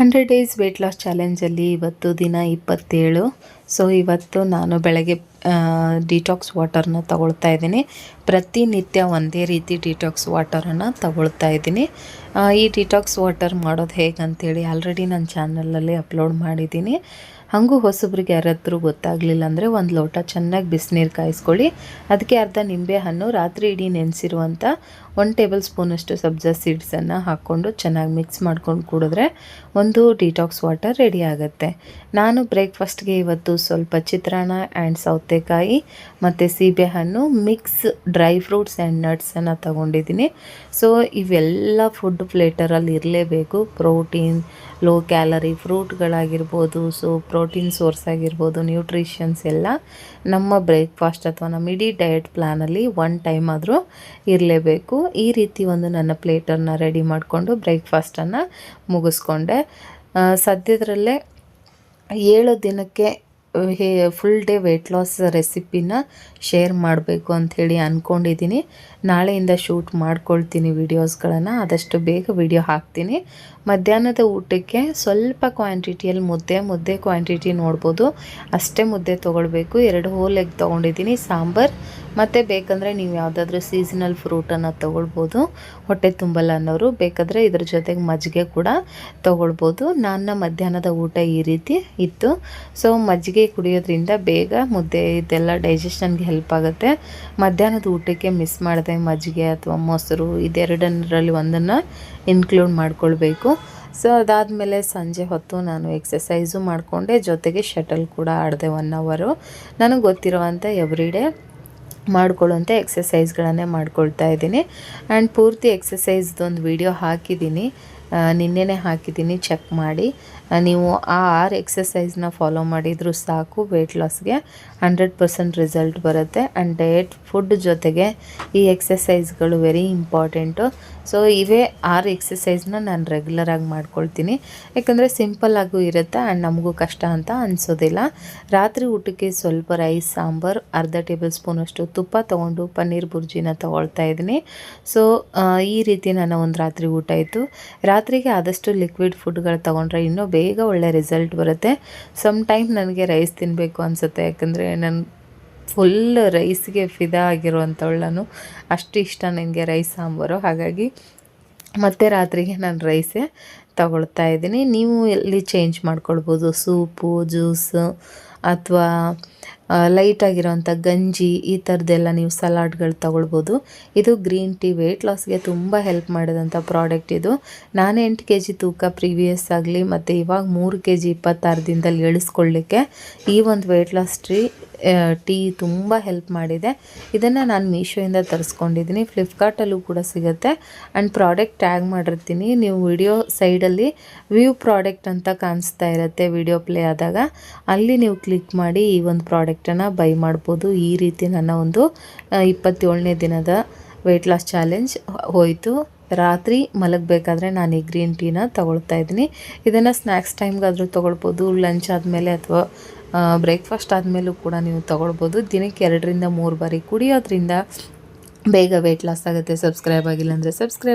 Hundred days weight loss ಚಾಲೆಂಜಲ್ಲಿ ಇವತ್ತು ದಿನ ಇಪ್ಪತ್ತೇಳು. ಸೊ, ಇವತ್ತು ನಾನು ಬೆಳಗ್ಗೆ ಡಿಟಾಕ್ಸ್ ವಾಟರ್ನ ತಗೊಳ್ತಾ ಇದ್ದೀನಿ. ಪ್ರತಿನಿತ್ಯ ಒಂದೇ ರೀತಿ ಡಿಟಾಕ್ಸ್ ವಾಟರನ್ನು ತಗೊಳ್ತಾ ಇದ್ದೀನಿ. ಈ ಡಿಟಾಕ್ಸ್ ವಾಟರ್ ಮಾಡೋದು ಹೇಗೆ ಅಂತೇಳಿ ಆಲ್ರೆಡಿ ನನ್ನ ಚಾನಲಲ್ಲಿ ಅಪ್ಲೋಡ್ ಮಾಡಿದ್ದೀನಿ. ಹಾಗೂ ಹೊಸಬ್ರಿಗೆ ಯಾರಾದರೂ ಗೊತ್ತಾಗಲಿಲ್ಲ ಅಂದರೆ ಒಂದು ಲೋಟ ಚೆನ್ನಾಗಿ ಬಿಸಿನೀರು ಕಾಯಿಸ್ಕೊಳ್ಳಿ. ಅದಕ್ಕೆ ಅರ್ಧ ನಿಂಬೆ ಹಣ್ಣು, ರಾತ್ರಿ ಇಡೀ ನೆನೆಸಿರುವಂಥ ಒನ್ ಟೇಬಲ್ ಸ್ಪೂನಷ್ಟು ಸಬ್ಜಾ ಸೀಡ್ಸನ್ನು ಹಾಕ್ಕೊಂಡು ಚೆನ್ನಾಗಿ ಮಿಕ್ಸ್ ಮಾಡ್ಕೊಂಡು ಕುಡಿದ್ರೆ ಒಂದು ಡಿಟಾಕ್ಸ್ ವಾಟರ್ ರೆಡಿ ಆಗುತ್ತೆ. ನಾನು ಬ್ರೇಕ್ಫಾಸ್ಟ್ಗೆ ಇವತ್ತು ಸ್ವಲ್ಪ ಚಿತ್ರಾನ್ನ ಆ್ಯಂಡ್ ಸೌತೆಕಾಯಿ ಮತ್ತು ಸೀಬೆಹಣ್ಣು ಮಿಕ್ಸ್ ಡ್ರೈ ಫ್ರೂಟ್ಸ್ ಆ್ಯಂಡ್ ನಟ್ಸನ್ನು ತಗೊಂಡಿದ್ದೀನಿ. ಸೊ, ಇವೆಲ್ಲ ಫುಡ್ ಪ್ಲೇಟರಲ್ಲಿ ಇರಲೇಬೇಕು. ಪ್ರೋಟೀನ್, ಲೋ ಕ್ಯಾಲರಿ ಫ್ರೂಟ್ಗಳಾಗಿರ್ಬೋದು, ಸೊ, ಪ್ರೋಟೀನ್ ಸೋರ್ಸ್ ಆಗಿರ್ಬೋದು, ನ್ಯೂಟ್ರಿಷನ್ಸ್ ಎಲ್ಲ ನಮ್ಮ ಬ್ರೇಕ್ಫಾಸ್ಟ್ ಅಥವಾ ನಮ್ಮ ಇಡೀ ಡಯಟ್ ಪ್ಲ್ಯಾನಲ್ಲಿ ಒನ್ ಟೈಮ್ ಆದರೂ ಇರಲೇಬೇಕು. ಈ ರೀತಿ ಒಂದು ನನ್ನ ಪ್ಲೇಟನ್ನು ರೆಡಿ ಮಾಡಿಕೊಂಡು ಬ್ರೇಕ್ಫಾಸ್ಟನ್ನು ಮುಗಿಸ್ಕೊಂಡೆ. ಸದ್ಯದರಲ್ಲೇ ಏಳು ದಿನಕ್ಕೆ ಹೇ ಫುಲ್ ಡೇ ವೆಯ್ಟ್ ಲಾಸ್ ರೆಸಿಪಿನ ಶೇರ್ ಮಾಡಬೇಕು ಅಂಥೇಳಿ ಅಂದ್ಕೊಂಡಿದ್ದೀನಿ ನಾಳೆಯಿಂದ ಶೂಟ್ ಮಾಡ್ಕೊಳ್ತೀನಿ ವೀಡಿಯೋಸ್ಗಳನ್ನು ಆದಷ್ಟು ಬೇಗ ವಿಡಿಯೋ ಹಾಕ್ತೀನಿ. ಮಧ್ಯಾಹ್ನದ ಊಟಕ್ಕೆ ಸ್ವಲ್ಪ ಕ್ವಾಂಟಿಟಿಯಲ್ಲಿ ಮುದ್ದೆ ಮುದ್ದೆ ಕ್ವಾಂಟಿಟಿ ನೋಡ್ಬೋದು. ಅಷ್ಟೇ ಮುದ್ದೆ ತೊಗೊಳ್ಬೇಕು. ಎರಡು ಹೋಲ್ ಎಗ್ ತೊಗೊಂಡಿದ್ದೀನಿ, ಸಾಂಬಾರು. ಮತ್ತು ಬೇಕಂದರೆ ನೀವು ಯಾವುದಾದ್ರೂ ಸೀಸನಲ್ ಫ್ರೂಟನ್ನು ತೊಗೊಳ್ಬೋದು. ಹೊಟ್ಟೆ ತುಂಬಲ್ಲ ಅನ್ನೋರು ಬೇಕಾದರೆ ಇದ್ರ ಜೊತೆಗೆ ಮಜ್ಜಿಗೆ ಕೂಡ ತೊಗೊಳ್ಬೋದು. ನನ್ನ ಮಧ್ಯಾಹ್ನದ ಊಟ ಈ ರೀತಿ ಇತ್ತು. ಸೊ ಮಜ್ಜಿಗೆ ಕುಡಿಯೋದ್ರಿಂದ ಬೇಗ ಮುದ್ದೆ ಇದೆಲ್ಲ ಡೈಜೆಷನ್ಗೆ ಹೆಲ್ಪ್ ಆಗುತ್ತೆ. ಮಧ್ಯಾಹ್ನದ ಊಟಕ್ಕೆ ಮಿಸ್ ಮಾಡದೆ ಮಜ್ಜಿಗೆ ಅಥವಾ ಮೊಸರು ಇದೆರಡರಲ್ಲಿ ಒಂದನ್ನು ಇನ್ಕ್ಲೂಡ್ ಮಾಡ್ಕೊಳ್ಬೇಕು. ಸೊ ಅದಾದಮೇಲೆ ಸಂಜೆ ಹೊತ್ತು ನಾನು ಎಕ್ಸಸೈಸು ಮಾಡಿಕೊಂಡೆ. ಜೊತೆಗೆ ಶಟಲ್ ಕೂಡ ಆಡಿದೆ ಒನ್ ಅವರು ನನಗೆ ಗೊತ್ತಿರುವಂಥ ಎವ್ರಿಡೇ ಮಾಡ್ಕೊಳ್ಳುವಂಥ ಎಕ್ಸಸೈಸ್ಗಳನ್ನೇ ಮಾಡ್ಕೊಳ್ತಾ ಇದ್ದೀನಿ. ಆ್ಯಂಡ್ ಪೂರ್ತಿ ಎಕ್ಸಸೈಸ್ದೊಂದು ವಿಡಿಯೋ ಹಾಕಿದ್ದೀನಿ. ನಿನ್ನೆನೇ ಹಾಕಿದ್ದೀನಿ ಚೆಕ್ ಮಾಡಿ. ನೀವು ಆ ಆರು ಎಕ್ಸಸೈಸ್ನ ಫಾಲೋ ಮಾಡಿದರೂ ಸಾಕು ವೆಯ್ಟ್ ಲಾಸ್ಗೆ ಹಂಡ್ರೆಡ್ ಪರ್ಸೆಂಟ್ ರಿಸಲ್ಟ್ ಬರುತ್ತೆ. ಆ್ಯಂಡ್ ಡಯಟ್ ಫುಡ್ ಜೊತೆಗೆ ಈ ಎಕ್ಸಸೈಸ್ಗಳು ವೆರಿ ಇಂಪಾರ್ಟೆಂಟು ಸೊ ಇವೇ ಆರು ಎಕ್ಸಸೈಸ್ನ ನಾನು ರೆಗ್ಯುಲರಾಗಿ ಮಾಡ್ಕೊಳ್ತೀನಿ. ಯಾಕಂದರೆ ಸಿಂಪಲ್ಲಾಗೂ ಇರುತ್ತೆ ಆ್ಯಂಡ್ ನಮಗೂ ಕಷ್ಟ ಅಂತ ಅನಿಸೋದಿಲ್ಲ. ರಾತ್ರಿ ಊಟಕ್ಕೆ ಸ್ವಲ್ಪ ರೈಸ್ ಸಾಂಬಾರು, ಅರ್ಧ ಟೇಬಲ್ ಸ್ಪೂನಷ್ಟು ತುಪ್ಪ ತೊಗೊಂಡು ಪನ್ನೀರ್ ಬುರ್ಜಿನ ತೊಗೊಳ್ತಾ ಇದ್ದೀನಿ. ಸೊ ಈ ರೀತಿ ನನ್ನ ಒಂದು ರಾತ್ರಿ ಊಟ ಇತ್ತು ರಾತ್ರಿಗೆ ಆದಷ್ಟು ಲಿಕ್ವಿಡ್ ಫುಡ್ಗಳು ತೊಗೊಂಡ್ರೆ ಇನ್ನೂ ಬೇಗ ಒಳ್ಳೆ ರಿಸಲ್ಟ್ ಬರುತ್ತೆ. ಸಮ್ ಟೈಮ್ ನನಗೆ ರೈಸ್ ತಿನ್ನಬೇಕು ಅನಿಸುತ್ತೆ. ಯಾಕಂದರೆ ನನ್ನ ಫುಲ್ ರೈಸ್ಗೆ ಫಿದಾ ಆಗಿರುವಂಥವಳು ಅಷ್ಟು ಇಷ್ಟ ನನಗೆ ರೈಸ್ ಸಾಂಬಾರು. ಹಾಗಾಗಿ ಮತ್ತೆ ರಾತ್ರಿಗೆ ನಾನು ರೈಸೇ ತಗೊಳ್ತಾ ಇದ್ದೀನಿ. ನೀವು ಎಲ್ಲಿ ಚೇಂಜ್ ಮಾಡ್ಕೊಳ್ಬೋದು? ಸೂಪು, ಜ್ಯೂಸು ಅಥವಾ ಲೈಟ್ ಆಗಿರೋವಂಥ ಗಂಜಿ ಈ ಥರದ್ದೆಲ್ಲ ನೀವು ಸಲಾಡ್ಗಳು ತಗೊಳ್ಬೋದು. ಇದು ಗ್ರೀನ್ ಟೀ ವೆಯ್ಟ್ ಲಾಸ್ಗೆ ತುಂಬ ಹೆಲ್ಪ್ ಮಾಡಿದಂಥ ಪ್ರಾಡಕ್ಟ್ ಇದು. ನಾನು ಎಂಟು ಕೆ ಜಿ ತೂಕ ಪ್ರೀವಿಯಸ್ ಆಗಲಿ, ಮತ್ತು ಇವಾಗ ಮೂರು ಕೆ ಜಿ ಇಪ್ಪತ್ತಾರು ದಿನದಲ್ಲಿ ಇಳಿಸ್ಕೊಳ್ಳಿಕ್ಕೆ ಈ ಒಂದು ವೆಯ್ಟ್ ಲಾಸ್ ಟ್ರೀ ಟೀ ತುಂಬ ಹೆಲ್ಪ್ ಮಾಡಿದೆ. ಇದನ್ನು ನಾನು ಮೀಶೋಯಿಂದ ತರಿಸ್ಕೊಂಡಿದ್ದೀನಿ ಫ್ಲಿಪ್ಕಾರ್ಟಲ್ಲೂ ಕೂಡ ಸಿಗುತ್ತೆ. ಆ್ಯಂಡ್ ಪ್ರಾಡಕ್ಟ್ ಟ್ಯಾಗ್ ಮಾಡಿರ್ತೀನಿ. ನೀವು ವಿಡಿಯೋ ಸೈಡಲ್ಲಿ ವ್ಯೂ ಪ್ರಾಡಕ್ಟ್ ಅಂತ ಕಾಣಿಸ್ತಾ ಇರುತ್ತೆ ವಿಡಿಯೋ ಪ್ಲೇ ಆದಾಗ. ಅಲ್ಲಿ ನೀವು ಕ್ಲಿಕ್ ಮಾಡಿ ಈ ಒಂದು ಪ್ರಾಡಕ್ಟನ್ನು ಬೈ ಮಾಡ್ಬೋದು. ಈ ರೀತಿ ನನ್ನ ಒಂದು ಇಪ್ಪತ್ತೇಳನೇ ದಿನದ ವೆಯ್ಟ್ ಲಾಸ್ ಚಾಲೆಂಜ್ ಹೋಯಿತು. ರಾತ್ರಿ ಮಲಗಬೇಕಾದ್ರೆ ನಾನು ಈ ಗ್ರೀನ್ ಟೀನ ತಗೊಳ್ತಾ ಇದ್ದೀನಿ. ಇದನ್ನು ಸ್ನ್ಯಾಕ್ಸ್ ಟೈಮ್ಗಾದರೂ ತೊಗೊಳ್ಬೋದು. ಲಂಚ್ ಆದಮೇಲೆ ಅಥವಾ ಬ್ರೇಕ್ಫಾಸ್ಟ್ ಆದಮೇಲೂ ಕೂಡ ನೀವು ತೊಗೊಳ್ಬೋದು. ದಿನಕ್ಕೆ ಎರಡರಿಂದ ಮೂರು ಬಾರಿ ಕುಡಿಯೋದ್ರಿಂದ ಬೇಗ ವೆಯ್ಟ್ ಲಾಸ್ ಆಗುತ್ತೆ. ಸಬ್ಸ್ಕ್ರೈಬ್ ಆಗಿಲ್ಲ ಅಂದರೆ ಸಬ್ಸ್ಕ್ರೈಬ್